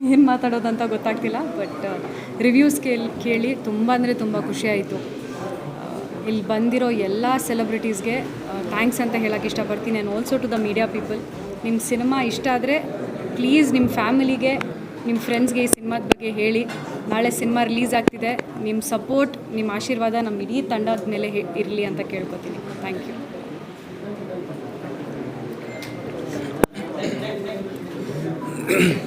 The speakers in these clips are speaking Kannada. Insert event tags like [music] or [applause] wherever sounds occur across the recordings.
ಏನು ಮಾತಾಡೋದಂತ ಗೊತ್ತಾಗ್ತಿಲ್ಲ ಬಟ್ ರಿವ್ಯೂಸ್ ಕೇಳಿ ಕೇಳಿ ತುಂಬ ಅಂದರೆ ತುಂಬ ಖುಷಿ ಆಯಿತು. ಇಲ್ಲಿ ಬಂದಿರೋ ಎಲ್ಲ ಸೆಲೆಬ್ರಿಟೀಸ್ಗೆ ಥ್ಯಾಂಕ್ಸ್ ಅಂತ ಹೇಳೋಕ್ಕೆ ಇಷ್ಟಪಡ್ತೀನಿ. And also to the media people ನಿಮ್ಮ ಸಿನಿಮಾ ಇಷ್ಟ ಆದರೆ ಪ್ಲೀಸ್ ನಿಮ್ಮ ಫ್ಯಾಮಿಲಿಗೆ ನಿಮ್ಮ ಫ್ರೆಂಡ್ಸ್ಗೆ ಈ ಸಿನಿಮಾದ ಬಗ್ಗೆ ಹೇಳಿ. ನಾಳೆ ಸಿನಿಮಾ ರಿಲೀಸ್ ಆಗ್ತಿದೆ. ನಿಮ್ಮ ಸಪೋರ್ಟ್ ನಿಮ್ಮ ಆಶೀರ್ವಾದ ನಮ್ಮ ಇಡೀ ತಂಡದ ಮೇಲೆ ಇರಲಿ ಅಂತ ಕೇಳ್ಕೊತೀನಿ. ಥ್ಯಾಂಕ್ ಯು [coughs]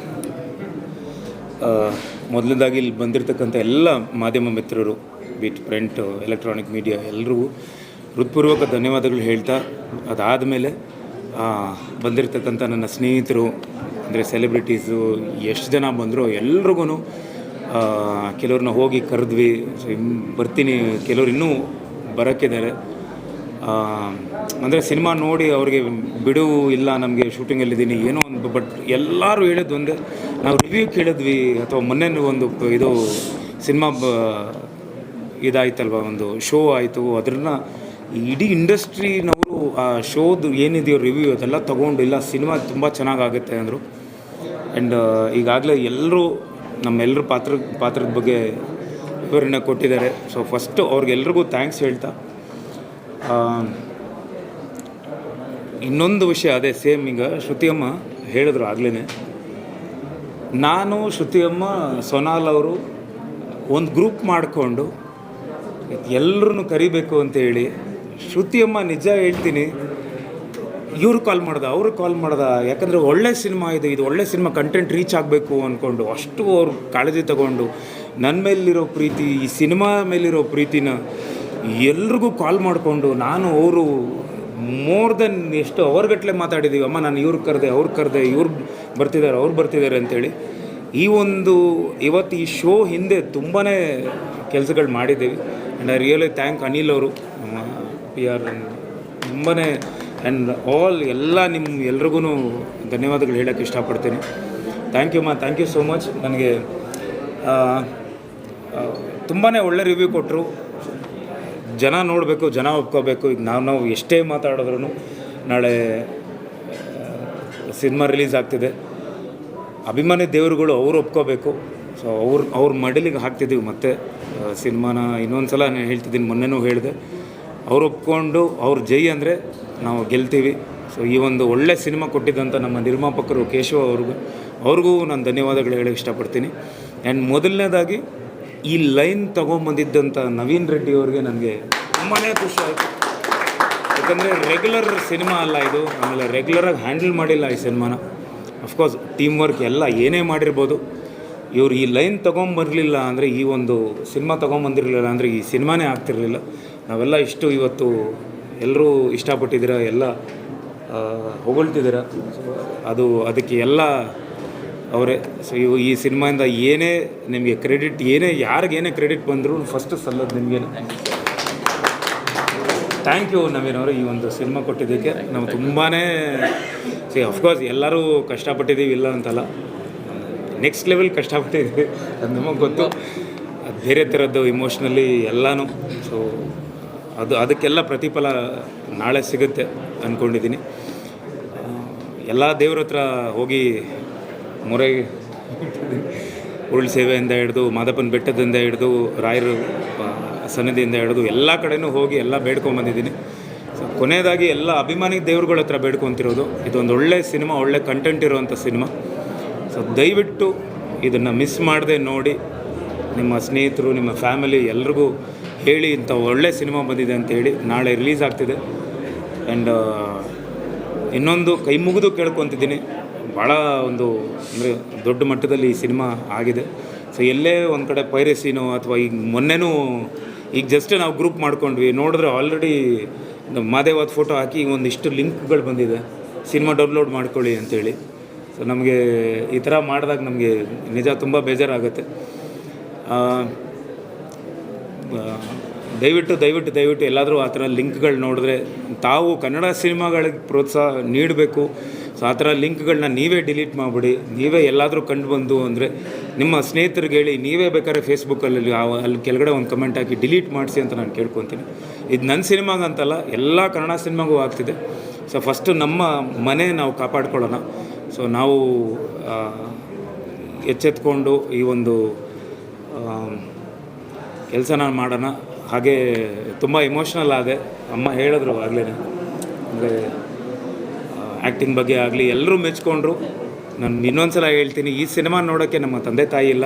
ಮೊದಲನೇದಾಗಿ ಇಲ್ಲಿ ಬಂದಿರತಕ್ಕಂಥ ಎಲ್ಲ ಮಾಧ್ಯಮ ಮಿತ್ರರು ಬಿಟ್ ಪ್ರಿಂಟ್ ಎಲೆಕ್ಟ್ರಾನಿಕ್ ಮೀಡಿಯಾ ಎಲ್ಲರಿಗೂ ಹೃತ್ಪೂರ್ವಕ ಧನ್ಯವಾದಗಳು ಹೇಳ್ತಾ ಅದಾದ ಮೇಲೆ ಬಂದಿರತಕ್ಕಂಥ ನನ್ನ ಸ್ನೇಹಿತರು, ಅಂದರೆ ಸೆಲೆಬ್ರಿಟೀಸು ಎಷ್ಟು ಜನ ಬಂದರೂ ಎಲ್ರಿಗೂ ಕೆಲವ್ರನ್ನ ಹೋಗಿ ಕರೆದ್ವಿ ಬರ್ತೀನಿ, ಕೆಲವ್ರು ಇನ್ನೂ ಬರೋಕ್ಕಿದ್ದಾರೆ. ಅಂದರೆ ಸಿನಿಮಾ ನೋಡಿ ಅವ್ರಿಗೆ ಬಿಡುವು ಇಲ್ಲ, ನಮಗೆ ಶೂಟಿಂಗಲ್ಲಿದ್ದೀನಿ ಏನೋ ಒಂದು ಬಟ್ ಎಲ್ಲರೂ ಹೇಳಿದ್ದು ಒಂದೇ ನಾವು ರಿವ್ಯೂ ಕೇಳಿದ್ವಿ ಅಥವಾ ಮೊನ್ನೆ ಒಂದು ಇದು ಸಿನಿಮಾ ಬ, ಇದಾಯ್ತಲ್ವ, ಒಂದು ಶೋ ಆಯಿತು. ಅದನ್ನ ಇಡೀ ಇಂಡಸ್ಟ್ರಿನವರು ಆ ಶೋದು ಏನಿದೆಯೋ ರಿವ್ಯೂ ಅದೆಲ್ಲ ತೊಗೊಂಡು, ಇಲ್ಲ ಸಿನಿಮಾ ತುಂಬ ಚೆನ್ನಾಗಾಗುತ್ತೆ ಅಂದರು. ಆ್ಯಂಡ್ ಈಗಾಗಲೇ ಎಲ್ಲರೂ ನಮ್ಮೆಲ್ಲರ ಪಾತ್ರ, ಪಾತ್ರದ ಬಗ್ಗೆ ವಿವರಣೆ ಕೊಟ್ಟಿದ್ದಾರೆ. ಸೊ ಫಸ್ಟು ಅವ್ರಿಗೆಲ್ರಿಗೂ ಥ್ಯಾಂಕ್ಸ್ ಹೇಳ್ತಾ. ಇನ್ನೊಂದು ವಿಷಯ ಅದೇ ಸೇಮ್ ಈಗ ಶ್ರುತಿಯಮ್ಮ ಹೇಳಿದ್ರು ಆಗ್ಲೇ ನಾನು, ಶ್ರುತಿಯಮ್ಮ, ಸೊನಾಲ್ ಅವರು ಒಂದು ಗ್ರೂಪ್ ಮಾಡಿಕೊಂಡು ಎಲ್ಲರನ್ನು ಕರಿಬೇಕು ಅಂತೇಳಿ ಶ್ರುತಿಯಮ್ಮ ನಿಜ ಹೇಳ್ತೀನಿ, ಇವ್ರು ಕಾಲ್ ಮಾಡ್ದ, ಅವರು ಕಾಲ್ ಮಾಡ್ದ. ಯಾಕಂದರೆ ಒಳ್ಳೆ ಸಿನಿಮಾ ಇದು ಇದು ಒಳ್ಳೆ ಸಿನಿಮಾ ಕಂಟೆಂಟ್ ರೀಚ್ ಆಗಬೇಕು ಅಂದ್ಕೊಂಡು ಅಷ್ಟು ಅವ್ರು ಕಾಳಜಿ ತಗೊಂಡು ನನ್ನ ಮೇಲಿರೋ ಪ್ರೀತಿ, ಈ ಸಿನಿಮಾ ಮೇಲಿರೋ ಪ್ರೀತಿನ ಎಲ್ರಿಗೂ ಕಾಲ್ ಮಾಡಿಕೊಂಡು ನಾನು, ಅವರು ಮೋರ್ ದೆನ್ ಎಷ್ಟು ಅವರ್ಗಟ್ಟಲೆ ಮಾತಾಡಿದ್ದೀವಿ ಅಮ್ಮ, ನಾನು ಇವ್ರಿಗೆ ಕರೆದೆ, ಅವ್ರು ಕರೆದೆ, ಇವ್ರು ಬರ್ತಿದ್ದಾರೆ ಅವ್ರು ಬರ್ತಿದ್ದಾರೆ ಅಂತೇಳಿ. ಈ ಒಂದು ಇವತ್ತು ಈ ಶೋ ಹಿಂದೆ ತುಂಬಾ ಕೆಲಸಗಳು ಮಾಡಿದ್ದೀವಿ. And I really thank Anil ಅವರು ಪಿ ಆರ್ ತುಂಬಾ ಆ್ಯಂಡ್ ಆಲ್ ಎಲ್ಲ ನಿಮ್ಮ ಎಲ್ರಿಗೂ ಧನ್ಯವಾದಗಳು ಹೇಳೋಕ್ಕೆ ಇಷ್ಟಪಡ್ತೀನಿ. ಥ್ಯಾಂಕ್ ಯು ಮಾ ಥ್ಯಾಂಕ್ ಯು ಸೋ ಮಚ್ ನನಗೆ ತುಂಬಾ ಒಳ್ಳೆ ರಿವ್ಯೂ ಕೊಟ್ಟರು ಜನ ನೋಡಬೇಕು, ಜನ ಒಪ್ಕೋಬೇಕು. ಈಗ ನಾವು ನಾವು ಎಷ್ಟೇ ಮಾತಾಡಿದ್ರು ನಾಳೆ ಸಿನಿಮಾ ರಿಲೀಸ್ ಆಗ್ತಿದೆ. ಅಭಿಮಾನಿ ದೇವರುಗಳು ಅವ್ರು ಒಪ್ಕೋಬೇಕು. ಸೊ ಅವ್ರ ಅವ್ರ ಮಡಿಲಿಗೆ ಹಾಕ್ತಿದ್ದೀವಿ ಮತ್ತೆ ಸಿನಿಮಾನ ಇನ್ನೊಂದು ಸಲ ನಾನು ಹೇಳ್ತಿದ್ದೀನಿ, ಮೊನ್ನೆನೂ ಹೇಳಿದೆ. ಅವ್ರು ಒಪ್ಕೊಂಡು, ಅವ್ರ ಜೈ ಅಂದರೆ ನಾವು ಗೆಲ್ತೀವಿ. ಸೊ ಈ ಒಂದು ಒಳ್ಳೆ ಸಿನಿಮಾ ಕೊಟ್ಟಿದ್ದಂಥ ನಮ್ಮ ನಿರ್ಮಾಪಕರು ಕೇಶವ ಅವ್ರಿಗೂ ಅವ್ರಿಗೂ ನಾನು ಧನ್ಯವಾದಗಳು ಹೇಳೋಕ್ಕೆ ಇಷ್ಟಪಡ್ತೀನಿ. ಆ್ಯಂಡ್ ಮೊದಲನೇದಾಗಿ ಈ ಲೈನ್ ತಗೊಂಬಂದಿದ್ದಂಥ ನವೀನ್ ರೆಡ್ಡಿ ಅವ್ರಿಗೆ ನನಗೆ ತುಂಬಾ ಖುಷಿ ಆಯಿತು. ಯಾಕಂದರೆ ರೆಗ್ಯುಲರ್ ಸಿನಿಮಾ ಅಲ್ಲ ಇದು. ಆಮೇಲೆ ರೆಗ್ಯುಲರಾಗಿ ಹ್ಯಾಂಡಲ್ ಮಾಡಿಲ್ಲ ಈ ಸಿನಿಮಾನ. ಅಫ್ಕೋರ್ಸ್ ಟೀಮ್ ವರ್ಕ್ ಎಲ್ಲ ಏನೇ ಮಾಡಿರ್ಬೋದು. ಇವರು ಈ ಲೈನ್ ತೊಗೊಂಬರಲಿಲ್ಲ ಅಂದರೆ ಈ ಒಂದು ಸಿನಿಮಾ ತೊಗೊಂಬಂದಿರಲಿಲ್ಲ ಅಂದರೆ ಈ ಸಿನಿಮಾನೇ ಆಗ್ತಿರಲಿಲ್ಲ. ನಾವೆಲ್ಲ ಇಷ್ಟು ಇವತ್ತು ಎಲ್ಲರೂ ಇಷ್ಟಪಟ್ಟಿದ್ದೀರ, ಎಲ್ಲ ಹೊಗಳ್ತಿದ್ದೀರ. ಅದು, ಅದಕ್ಕೆ ಎಲ್ಲ ಅವರೇ ಈ ಸಿನಿಮಾಯಿಂದ ಏನೇ ನಿಮಗೆ ಕ್ರೆಡಿಟ್ ಏನೇ ಯಾರಿಗೇನೇ ಕ್ರೆಡಿಟ್ ಬಂದರೂ ಫಸ್ಟ್ ಸಲ್ಲೋದು ನಿಮಗೆ ಥ್ಯಾಂಕ್ ಯು ನವೀನ್ ಅವರು ಈ ಒಂದು ಸಿನಿಮಾ ಕೊಟ್ಟಿದ್ದಕ್ಕೆ. ನಾವು ತುಂಬಾ ಸಿ ಅಫ್ಕೋರ್ಸ್ ಎಲ್ಲರೂ ಕಷ್ಟಪಟ್ಟಿದ್ದೀವಿ, ಇಲ್ಲ ಅಂತಲ್ಲ. ನೆಕ್ಸ್ಟ್ ಲೆವೆಲ್ ಕಷ್ಟಪಟ್ಟಿದ್ದೀವಿ, ಅದು ನಮಗೆ ಗೊತ್ತು. ಅದು ಬೇರೆ ಥರದ್ದು ಇಮೋಷ್ನಲಿ ಎಲ್ಲನೂ. ಸೊ ಅದು, ಅದಕ್ಕೆಲ್ಲ ಪ್ರತಿಫಲ ನಾಳೆ ಸಿಗುತ್ತೆ ಅಂದ್ಕೊಂಡಿದ್ದೀನಿ ಎಲ್ಲ ದೇವ್ರ ಹತ್ರ ಹೋಗಿ ಮೊರೆ ಉರುಳು ಸೇವೆಯಿಂದ ಹಿಡಿದು, ಮಾದಪ್ಪನ ಬೆಟ್ಟದಿಂದ ಹಿಡಿದು, ರಾಯರು ಸನ್ನಿಧಿಯಿಂದ ಹಿಡಿದು ಎಲ್ಲ ಕಡೆನೂ ಹೋಗಿ ಎಲ್ಲ ಬೇಡ್ಕೊಂಬಂದಿದ್ದೀನಿ ಸೊ ಕೊನೆಯದಾಗಿ ಎಲ್ಲ ಅಭಿಮಾನಿ ದೇವ್ರುಗಳ ಹತ್ರ ಬೇಡ್ಕೊತಿರೋದು. ಇದೊಂದು ಒಳ್ಳೆ ಸಿನಿಮಾ, ಒಳ್ಳೆ ಕಂಟೆಂಟ್ ಇರುವಂಥ ಸಿನಿಮಾ. ಸೊ ದಯವಿಟ್ಟು ಇದನ್ನು ಮಿಸ್ ಮಾಡದೆ ನೋಡಿ ನಿಮ್ಮ ಸ್ನೇಹಿತರು, ನಿಮ್ಮ ಫ್ಯಾಮಿಲಿ ಎಲ್ರಿಗೂ ಹೇಳಿ ಇಂಥ ಒಳ್ಳೆ ಸಿನಿಮಾ ಬಂದಿದೆ ಅಂತ ಹೇಳಿ ನಾಳೆ ರಿಲೀಸ್ ಆಗ್ತಿದೆ. ಆ್ಯಂಡ್ ಇನ್ನೊಂದು ಕೈ ಮುಗಿದು ಕೇಳ್ಕೊತಿದ್ದೀನಿ. ಭಾಳ ಒಂದು ಅಂದರೆ ದೊಡ್ಡ ಮಟ್ಟದಲ್ಲಿ ಈ ಸಿನಿಮಾ ಆಗಿದೆ. ಸೊ ಎಲ್ಲೇ ಒಂದು ಕಡೆ ಪೈರಸಿನೋ ಅಥವಾ ಈಗ ಮೊನ್ನೆನೂ ಈಗ ಜಸ್ಟ್ ನಾವು ಗ್ರೂಪ್ ಮಾಡ್ಕೊಂಡ್ವಿ. ನೋಡಿದ್ರೆ ಆಲ್ರೆಡಿ ಮಾದೇವಾದ ಫೋಟೋ ಹಾಕಿ ಒಂದಿಷ್ಟು ಲಿಂಕ್ಗಳು ಬಂದಿದೆ. ಸಿನಿಮಾ ಡೌನ್ಲೋಡ್ ಮಾಡ್ಕೊಳ್ಳಿ ಅಂಥೇಳಿ ಸೊ ನಮಗೆ ಈ ಥರ ಮಾಡಿದಾಗ ನಮಗೆ ನಿಜ ತುಂಬ ಬೇಜಾರಾಗುತ್ತೆ. ದಯವಿಟ್ಟು ದಯವಿಟ್ಟು ದಯವಿಟ್ಟು ಎಲ್ಲಾದರೂ ಆ ಥರ ಲಿಂಕ್ಗಳು ನೋಡಿದ್ರೆ ತಾವು ಕನ್ನಡ ಸಿನಿಮಾಗಳಿಗೆ ಪ್ರೋತ್ಸಾಹ ನೀಡಬೇಕು. ಸೊ ಆ ಥರ ಲಿಂಕ್ಗಳನ್ನ ನೀವೇ ಡಿಲೀಟ್ ಮಾಡಿಬಿಡಿ. ನೀವೇ ಎಲ್ಲಾದರೂ ಕಂಡು ಬಂದು ಅಂದರೆ ನಿಮ್ಮ ಸ್ನೇಹಿತರಿಗೆ ಹೇಳಿ, ನೀವೇ ಬೇಕಾದ್ರೆ ಫೇಸ್ಬುಕ್ಕಲ್ಲಿ ಅಲ್ಲಿ ಕೆಳಗಡೆ ಒಂದು ಕಮೆಂಟ್ ಹಾಕಿ ಡಿಲೀಟ್ ಮಾಡಿಸಿ ಅಂತ ನಾನು ಕೇಳ್ಕೊತೀನಿ. ಇದು ನನ್ನ ಸಿನಿಮಾಗಂತಲ್ಲ ಎಲ್ಲ ಕನ್ನಡ ಸಿನಿಮಾಗೂ ಆಗ್ತಿದೆ. ಸೊ ಫಸ್ಟು ನಮ್ಮ ಮನೆ ನಾವು ಕಾಪಾಡ್ಕೊಳ್ಳೋಣ. ಸೊ ನಾವು ಎಚ್ಚೆತ್ಕೊಂಡು ಈ ಒಂದು ಕೆಲಸ ನಾನು ಮಾಡೋಣ. ಹಾಗೆ ತುಂಬ ಇಮೋಷ್ನಲ್ ಆದೆ. ಅಮ್ಮ ಹೇಳಿದ್ರು ಆಗಲೇ ಅಂದರೆ ಆ್ಯಕ್ಟಿಂಗ್ ಬಗ್ಗೆ ಆಗಲಿ ಎಲ್ಲರೂ ಮೆಚ್ಕೊಂಡ್ರು. ನಾನು ಇನ್ನೊಂದು ಸಲ ಹೇಳ್ತೀನಿ, ಈ ಸಿನಿಮಾ ನೋಡೋಕ್ಕೆ ನಮ್ಮ ತಂದೆ ತಾಯಿ ಇಲ್ಲ.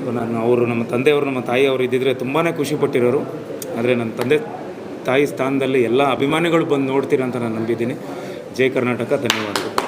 ಸೊ ನಾನು ಅವರು ನಮ್ಮ ತಂದೆಯವರು, ನಮ್ಮ ತಾಯಿಯವರು ಇದ್ದಿದ್ರೆ ತುಂಬಾ ಖುಷಿ ಪಟ್ಟಿರೋರು ಆದರೆ ನನ್ನ ತಂದೆ ತಾಯಿ ಸ್ಥಾನದಲ್ಲಿ ಎಲ್ಲ ಅಭಿಮಾನಿಗಳು ಬಂದು ನೋಡ್ತೀರಂತ ನಾನು ನಂಬಿದ್ದೀನಿ. ಜೈ ಕರ್ನಾಟಕ, ಧನ್ಯವಾದಗಳು.